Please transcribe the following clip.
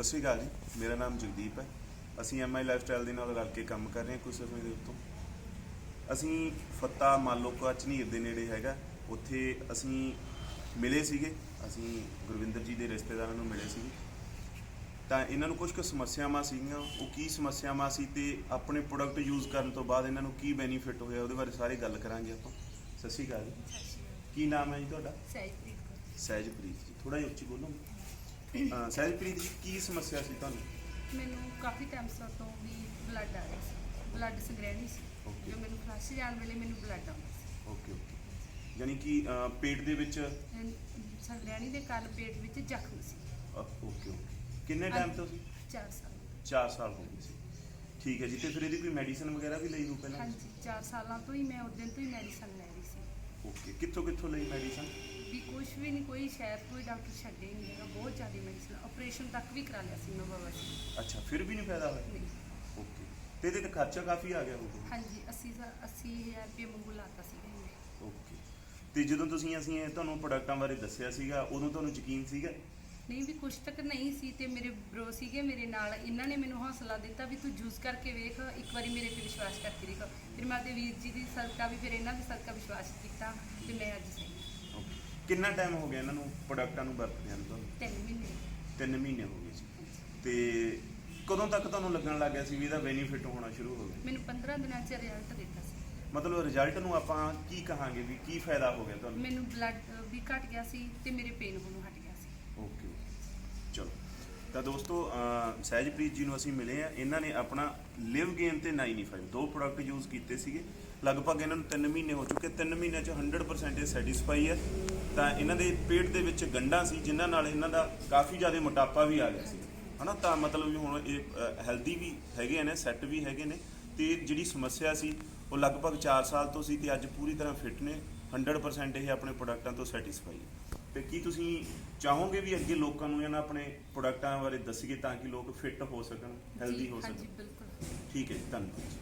ਸਤਿ ਸ਼੍ਰੀ ਅਕਾਲ ਜੀ ਮੇਰਾ ਨਾਮ ਜਗਦੀਪ ਹੈ। ਅਸੀਂ ਐਮਆਈ ਲਾਈਫਸਟਾਈਲ ਦੇ ਨਾਲ ਰਲ ਕੇ ਕੰਮ ਕਰ ਰਹੇ ਹਾਂ ਕੁਝ ਸਮੇਂ ਦੇ ਉੱਤੋਂ। ਅਸੀਂ ਫੱਤਾ ਮਾਲੋਕਾ ਝਨੀਰ ਦੇ ਨੇੜੇ ਹੈਗਾ ਉੱਥੇ ਅਸੀਂ ਮਿਲੇ ਸੀਗੇ। ਅਸੀਂ ਗੁਰਵਿੰਦਰ ਜੀ ਦੇ ਰਿਸ਼ਤੇਦਾਰਾਂ ਨੂੰ ਮਿਲੇ ਸੀਗੇ। ਤਾਂ ਇਹਨਾਂ ਨੂੰ ਕੁਝ ਕੁ ਸਮੱਸਿਆਵਾਂ ਸੀਗੀਆਂ ਉਹ ਕੀ ਸਮੱਸਿਆਵਾਂ ਸੀ ਤੇ ਆਪਣੇ ਪ੍ਰੋਡਕਟ ਯੂਜ਼ ਕਰਨ ਤੋਂ ਬਾਅਦ ਇਹਨਾਂ ਨੂੰ ਕੀ ਬੈਨੀਫਿਟ ਹੋਇਆ ਉਹਦੇ ਬਾਰੇ ਸਾਰੇ ਗੱਲ ਕਰਾਂਗੇ ਆਪਾਂ। ਸਤਿ ਸ਼੍ਰੀ ਅਕਾਲ ਜੀ। ਕੀ ਨਾਮ ਹੈ ਜੀ ਤੁਹਾਡਾ? ਸਹਿਜਪ੍ਰੀਤ ਸਹਿਜਪ੍ਰੀਤ ਜੀ। ਥੋੜਾ ਜਿਹਾ ਉੱਚੀ ਬੋਲੋ। ਅਹ ਸਹਿਜਪ੍ਰੀਤ ਜੀ ਕੀ ਸਮੱਸਿਆ ਸੀ ਤੁਹਾਨੂੰ? ਮੈਨੂੰ ਕਾਫੀ ਟਾਈਮ ਤੋਂ ਵੀ ਬਲੱਡ ਆ ਰਿਹਾ ਸੀ। ਬਲੱਡ ਸੰਗ੍ਰਹਿਣੀ ਸੀ। Okay. ਜੋ ਮੈਨੂੰ ਫਲਸ਼ ਜਾਣ ਵੇਲੇ ਮੈਨੂੰ ਬਲੱਡ ਆਉਂਦਾ ਸੀ। ਓਕੇ ਓਕੇ ਯਾਨੀ ਕਿ ਅਹ, ਪੇਟ ਦੇ ਵਿੱਚ ਅਮ ਸੰਗ੍ਰਹਿਣੀ ਦੇ ਕਾਰਨ ਪੇਟ ਵਿੱਚ ਜ਼ਖਮ ਸੀ। ਓਕੇ ਓਕੇ ਕਿੰਨੇ ਟਾਈਮ ਤੋਂ? ਸੀ 4 ਸਾਲ। 4 ਸਾਲ ਹੋ ਗਏ ਸੀ। ਠੀਕ ਹੈ ਜੀ ਤੇ ਫਿਰ ਇਹਦੀ ਕੋਈ ਮੈਡੀਸਿਨ ਵਗੈਰਾ ਵੀ ਲਈ ਹੋ ਪਹਿਲਾਂ? ਹਾਂਜੀ 4 ਸਾਲਾਂ ਤੋਂ ਹੀ ਮੈਂ ਉਸ ਦਿਨ ਤੋਂ ਹੀ ਮੈਡੀਸਨ ਲੈ ਰਹੀ ਸੀ। ਓਕੇ ਕਿੱਥੋਂ ਕਿੱਥੋਂ ਲਈ ਮੈਡੀਸਿਨ ਵੀ ਕੁਝ ਵੀ ਨਹੀਂ ਕੋਈ ਸ਼ਹਿਰ ਕੋਈ ਡਾਕਟਰ ਛੱਡੇ ਹੀ ਨਹੀਂ ਹੈਗਾ ਬਹੁਤ ਜ਼ਿਆਦਾ ਮੈਡੀਸਨ ਆਪਰੇਸ਼ਨ ਤੱਕ ਵੀ ਕਰਾ ਲਿਆ ਸੀ ਮੈਂ ਬਾਬਾ ਜੀ। ਅੱਛਾ ਫਿਰ ਵੀ ਨਹੀਂ ਫਾਇਦਾ ਹੋਇਆ? ਨਹੀਂ। ਓਕੇ ਤੇ ਇਹਦੇ ਤੇ ਖਰਚਾ ਕਾਫੀ ਆ ਗਿਆ ਹੋਊਗਾ। ਹਾਂਜੀ 80 80000 ਰੁਪਏ ਮੰਗੂ ਲਾਤਾ ਸੀ ਓਕੇ ਤੇ ਜਦੋਂ ਤੁਸੀਂ ਅਸੀਂ ਇਹ ਤੁਹਾਨੂੰ ਪ੍ਰੋਡਕਟਾਂ ਬਾਰੇ ਦੱਸਿਆ ਸੀਗਾ ਉਦੋਂ ਤੁਹਾਨੂੰ ਯਕੀਨ ਸੀਗਾ? ਨਹੀਂ ਵੀ ਕੁਛ ਤੱਕ ਨਹੀਂ ਸੀ ਤੇ ਮੇਰੇ ਬ్రో ਸੀਗੇ ਮੇਰੇ ਨਾਲ ਇਹਨਾਂ ਨੇ ਮੈਨੂੰ ਹੌਸਲਾ ਦਿੱਤਾ ਵੀ ਤੂੰ ਜੂਸ ਕਰਕੇ ਵੇਖ ਇੱਕ ਵਾਰੀ ਮੇਰੇ ਤੇ ਵਿਸ਼ਵਾਸ ਕਰਕੇ ਦੇਖ। ਫਿਰ ਮੈਂ ਤੇ ਵੀਰ ਜੀ ਦੀ ਸਦਕਾ ਵੀ ਫਿਰ ਇਹਨਾਂ ਦੀ ਸਦਕਾ ਵਿਸ਼ਵਾਸ ਕੀਤਾ ਤੇ ਮੈਂ ਅੱਜ ਸਹੀ ਕਿੰਨਾ ਟਾਈਮ ਹੋ ਗਿਆ ਇਹਨਾਂ ਨੂੰ ਪ੍ਰੋਡਕਟਾਂ ਨੂੰ ਵਰਤਦਿਆਂ ਨੂੰ ਤੁਹਾਨੂੰ? ਤਿੰਨ ਮਹੀਨੇ। 3 ਮਹੀਨੇ ਹੋ ਗਏ ਸੀ। ਤੇ ਕਦੋਂ ਤੱਕ ਤੁਹਾਨੂੰ ਲੱਗਣ ਲੱਗ ਗਿਆ ਸੀ ਵੀ ਇਹਦਾ ਬੈਨੀਫਿਟ ਹੋਣਾ ਸ਼ੁਰੂ ਹੋ ਗਿਆ? ਮੈਨੂੰ 15 ਦਿਨਾਂ ਚ ਰਿਜ਼ਲਟ ਦਿੱਤਾ ਸੀ। ਮਤਲਬ ਰਿਜ਼ਲਟ ਨੂੰ ਆਪਾਂ ਕੀ ਕਹਾਂਗੇ ਵੀ ਕੀ ਫਾਇਦਾ ਹੋ ਗਿਆ ਤੁਹਾਨੂੰ? ਮੈਨੂੰ ਬਲੱਡ ਵੀ ਘਟ ਗਿਆ ਸੀ ਤੇ ਮੇਰੇ ਪੇਨ ਹੋਣੋਂ ਹਟ ਗਿਆ। ਓਕੇ। ਚਲੋ। ਤਾਂ ਦੋਸਤੋ, ਅਹ, ਸਹਿਜਪ੍ਰੀਤ ਜੀ ਨੂੰ ਅਸੀਂ ਮਿਲੇ ਆ ਇਹਨਾਂ ਨੇ ਆਪਣਾ ਲਿਵ ਗੇਨ ਤੇ 95 e ਦੋ ਪ੍ਰੋਡਕਟ ਯੂਜ਼ ਕੀਤੇ ਸੀਗੇ। ਲਗਭਗ ਇਹਨਾਂ ਨੂੰ 3 ਮਹੀਨੇ ਹੋ ਚੁੱਕੇ। 3 ਮਹੀਨਿਆਂ ਚ 100% ਇਹ ਸੈਟੀਸਫਾਈ ਹੈ। ਤਾਂ ਇਹਨਾਂ ਦੇ ਪੇਟ ਦੇ ਵਿੱਚ ਗੰਢਾਂ ਸੀ, ਜਿਨ੍ਹਾਂ ਨਾਲ ਇਹਨਾਂ ਦਾ ਕਾਫੀ ਜ਼ਿਆਦਾ ਮੋਟਾਪਾ ਵੀ ਆ ਗਿਆ ਸੀ। ਹਨਾ? ਤਾਂ ਮਤਲਬ ਵੀ ਹੁਣ ਇਹ ਹੈਲਦੀ ਵੀ ਹੈਗੇ ਨੇ ਸੈੱਟ ਵੀ ਹੈਗੇ ਨੇ। ਤੇ ਜਿਹੜੀ ਸਮੱਸਿਆ ਸੀ, ਉਹ ਲਗਭਗ 4 ਸਾਲ ਤੋਂ ਸੀ ਤੇ ਅੱਜ ਪੂਰੀ ਤਰ੍ਹਾਂ ਫਿੱਟ ਨੇ। 100% ਇਹ ਆਪਣੇ ਪ੍ਰੋਡਕਟਾਂ ਤੋਂ ਸੈਟੀਸਫਾਈ ਹੈ। ਤੇ ਕੀ ਤੁਸੀਂ ਚਾਹੋਗੇ ਵੀ ਅੱਗੇ ਲੋਕਾਂ ਨੂੰ ਇਹਨਾਂ ਆਪਣੇ ਪ੍ਰੋਡਕਟਾਂ ਬਾਰੇ ਦੱਸੀਏ ਤਾਂ ਕਿ ਲੋਕ ਫਿੱਟ ਹੋ ਸਕਣ ਹੈਲਦੀ ਹੋ ਹਾਂਜੀ ਸਕਣ ਬਿਲਕੁਲ। ਠੀਕ ਹੈ ਜੀ ਧੰਨਵਾਦ। ਜੀ